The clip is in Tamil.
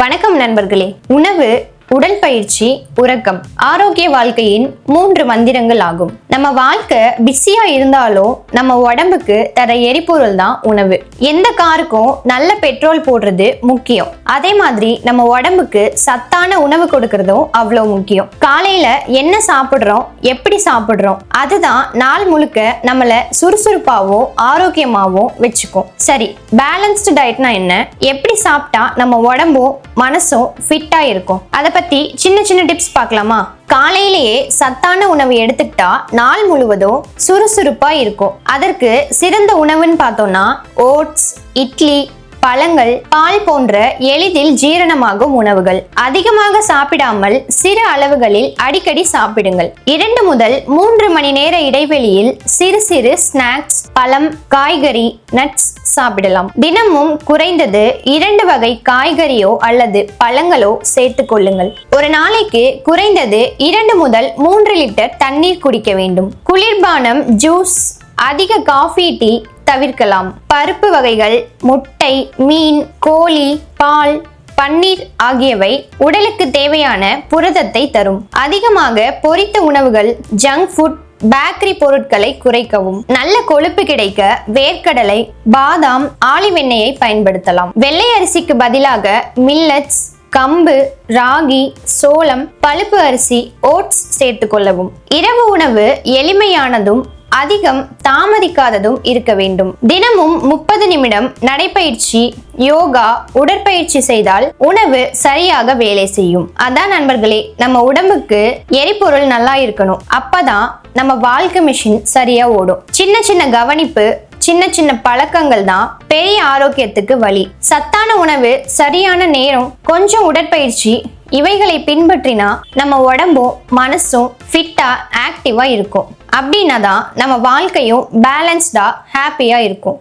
வணக்கம் நண்பர்களே. உணவு உடற்பயிற்சி உறக்கம் ஆரோக்கிய வாழ்க்கையின் மூன்று மந்திரங்கள் ஆகும். நம்ம வாழ்க்கை பிஸியா இருந்தாலும் நம்ம உடம்புக்கு தர எரிபொருள் தான் உணவு. எந்த காருக்கும் நல்ல பெட்ரோல் போடுறது முக்கியம். அதே மாதிரி நம்ம உடம்புக்கு சத்தான உணவு கொடுக்கறதும் அவ்வளோ முக்கியம். காலையில என்ன சாப்பிடுறோம் எப்படி சாப்பிடுறோம் அதுதான் நாள் முழுக்க நம்மள சுறுசுறுப்பாகவும் ஆரோக்கியமாகவும் வச்சுக்கும். சரி பேலன்ஸ்டு டயட்னா என்ன? எப்படி சாப்பிட்டா நம்ம உடம்பும் மனசும் ஃபிட்டா இருக்கும். அதை பத்தி சின்ன சின்ன டிப்ஸ் பார்க்கலாமா? காலையிலேயே சத்தான உணவு எடுத்துக்கிட்டா நாள் முழுவதும் சுறுசுறுப்பா இருக்கும். அதற்கு சிறந்த உணவுன்னு பார்த்தோம்னா ஓட்ஸ் இட்லி பழங்கள் பால் போன்ற எளிதில் ஜீரணமாகும் உணவுகள். அதிகமாக சாப்பிடாமல் சிறு அளவுகளில் அடிக்கடி சாப்பிடுங்கள். இரண்டு முதல் மூன்று மணி நேர இடைவெளியில் சிறு சிறு ஸ்நாக்ஸ் பழம் காய்கறி நட்ஸ் சாப்பிடலாம். தினமும் குறைந்தது இரண்டு வகை காய்கறியோ அல்லது பழங்களோ சேர்த்துக் கொள்ளுங்கள். ஒரு நாளைக்கு குறைந்தது இரண்டு முதல் மூன்று லிட்டர் தண்ணீர் குடிக்க வேண்டும். குளிர்பானம் ஜூஸ் அதிக காஃபி டீ தவிர்க்கலாம். பருப்பு வகைகள் முட்டை மீன் கோழி பால் பன்னீர் ஆகியவை உடலுக்கு தேவையான புரதத்தை தரும். அதிகமாக பொரித்த உணவுகள் ஜங்க் ஃபுட் பேக்கரி பொருட்களை குறைக்கவும். நல்ல கொழுப்பு கிடைக்க வேர்க்கடலை பாதாம் ஆலிவ் எண்ணெயை பயன்படுத்தலாம். வெள்ளை அரிசிக்கு பதிலாக மில்லட்ஸ் கம்பு ராகி சோளம் பழுப்பு அரிசி ஓட்ஸ் சேர்த்துக்கொள்ளவும் இரவு உணவு எளிமையானதும் அதிகம் தாமதிக்காததும் இருக்க வேண்டும். தினமும் முப்பது நிமிடம் நடைப்பயிற்சி யோகா உடற்பயிற்சி செய்தால் உணவு சரியாக வேலை செய்யும். அதான் நண்பர்களே நம்ம உடம்புக்கு எரிபொருள் நல்லா இருக்கணும். அப்பதான் நம்ம வாழ்க்கை மிஷின் சரியா ஓடும். சின்ன சின்ன கவனிப்பு சின்ன சின்ன பழக்கங்கள் தான் பெரிய ஆரோக்கியத்துக்கு வழி. சத்தான உணவு சரியான நேரம் கொஞ்சம் உடற்பயிற்சி இவைகளை பின்பற்றினா நம்ம உடம்பும் மனசும் ஃபிட்டா ஆக்டிவா இருக்கும். அப்படின்னா தான் நம்ம வாழ்க்கையும் பேலன்ஸ்டா ஹாப்பியா இருக்கும்.